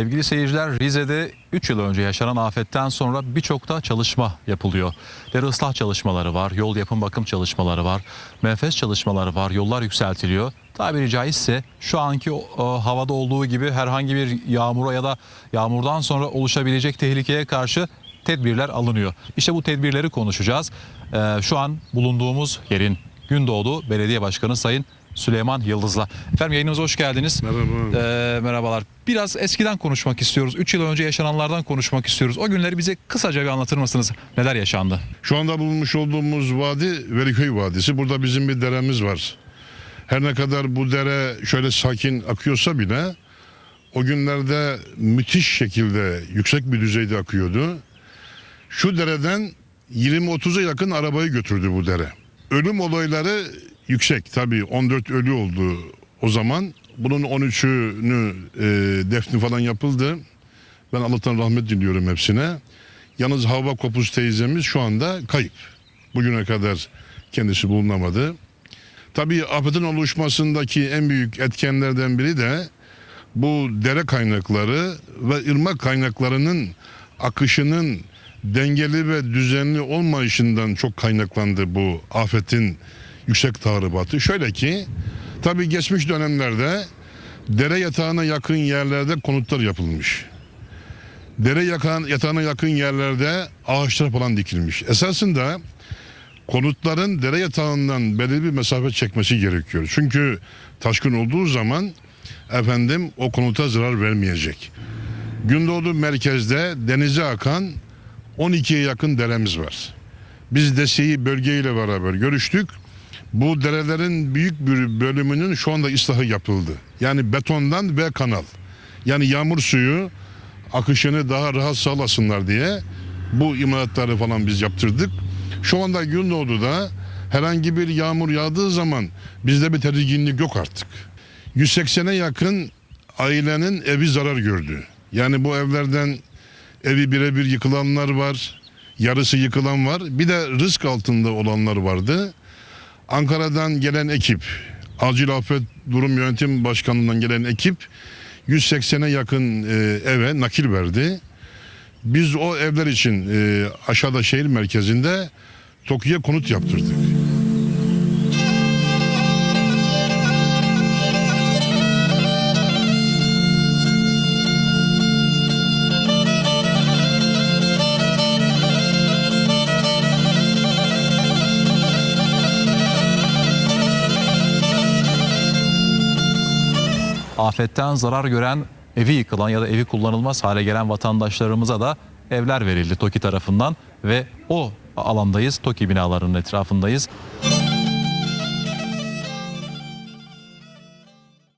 Sevgili seyirciler Rize'de 3 yıl önce yaşanan afetten sonra birçok da çalışma yapılıyor. Dere ıslah çalışmaları var, yol yapım bakım çalışmaları var, menfez çalışmaları var, yollar yükseltiliyor. Tabiri caizse şu anki o havada olduğu gibi herhangi bir yağmura ya da yağmurdan sonra oluşabilecek tehlikeye karşı tedbirler alınıyor. İşte bu tedbirleri konuşacağız. Ee, şu an bulunduğumuz yerin Gündoğdu Belediye Başkanı Sayın Süleyman Yıldız'la. Efendim yayınımıza hoş geldiniz. Merhaba. Ee, merhabalar. Biraz eskiden konuşmak istiyoruz. 3 yıl önce yaşananlardan konuşmak istiyoruz. O günleri bize kısaca bir anlatır mısınız? Neler yaşandı? Şu anda bulunmuş olduğumuz vadi Veliköy Vadisi. Burada bizim bir deremiz var. Her ne kadar bu dere şöyle sakin akıyorsa bile o günlerde müthiş şekilde yüksek bir düzeyde akıyordu. Şu dereden 20-30'a yakın arabayı götürdü bu dere. Ölüm olayları yüksek tabii 14 ölü oldu o zaman. Bunun 13'ünü e, defni falan yapıldı. Ben Allah'tan rahmet diliyorum hepsine. Yalnız Havva Kopuz teyzemiz şu anda kayıp. Bugüne kadar kendisi bulunamadı. Tabii afetin oluşmasındaki en büyük etkenlerden biri de bu dere kaynakları ve ırmak kaynaklarının akışının dengeli ve düzenli olmayışından çok kaynaklandı bu afetin yüksek tahribatı. Şöyle ki tabii geçmiş dönemlerde dere yatağına yakın yerlerde konutlar yapılmış dere yakan, yatağına yakın yerlerde ağaçlar falan dikilmiş. Esasında konutların dere yatağından belirli bir mesafe çekmesi gerekiyor. Çünkü taşkın olduğu zaman efendim o konuta zarar vermeyecek. Gündoğdu merkezde denize akan 12'ye yakın deremiz var. Biz DESİ bölgeyle beraber görüştük. Bu derelerin büyük bir bölümünün şu anda ıslahı yapıldı. Yani betondan ve kanal. Yani yağmur suyu akışını daha rahat sağlasınlar diye bu imalatları falan biz yaptırdık. Şu anda Gündoğdu'da herhangi bir yağmur yağdığı zaman bizde bir tedirginlik yok artık. 180'e yakın ailenin evi zarar gördü. Yani bu evlerden evi birebir yıkılanlar var, yarısı yıkılan var. Bir de rızk altında olanlar vardı. Ankara'dan gelen ekip, Acil Afet Durum Yönetim Başkanlığı'ndan gelen ekip 180'e yakın e, eve nakil verdi. Biz o evler için e, aşağıda şehir merkezinde TOKİ'ye konut yaptırdık. Afetten zarar gören, evi yıkılan ya da evi kullanılmaz hale gelen vatandaşlarımıza da evler verildi TOKİ tarafından ve o alandayız. TOKİ binalarının etrafındayız.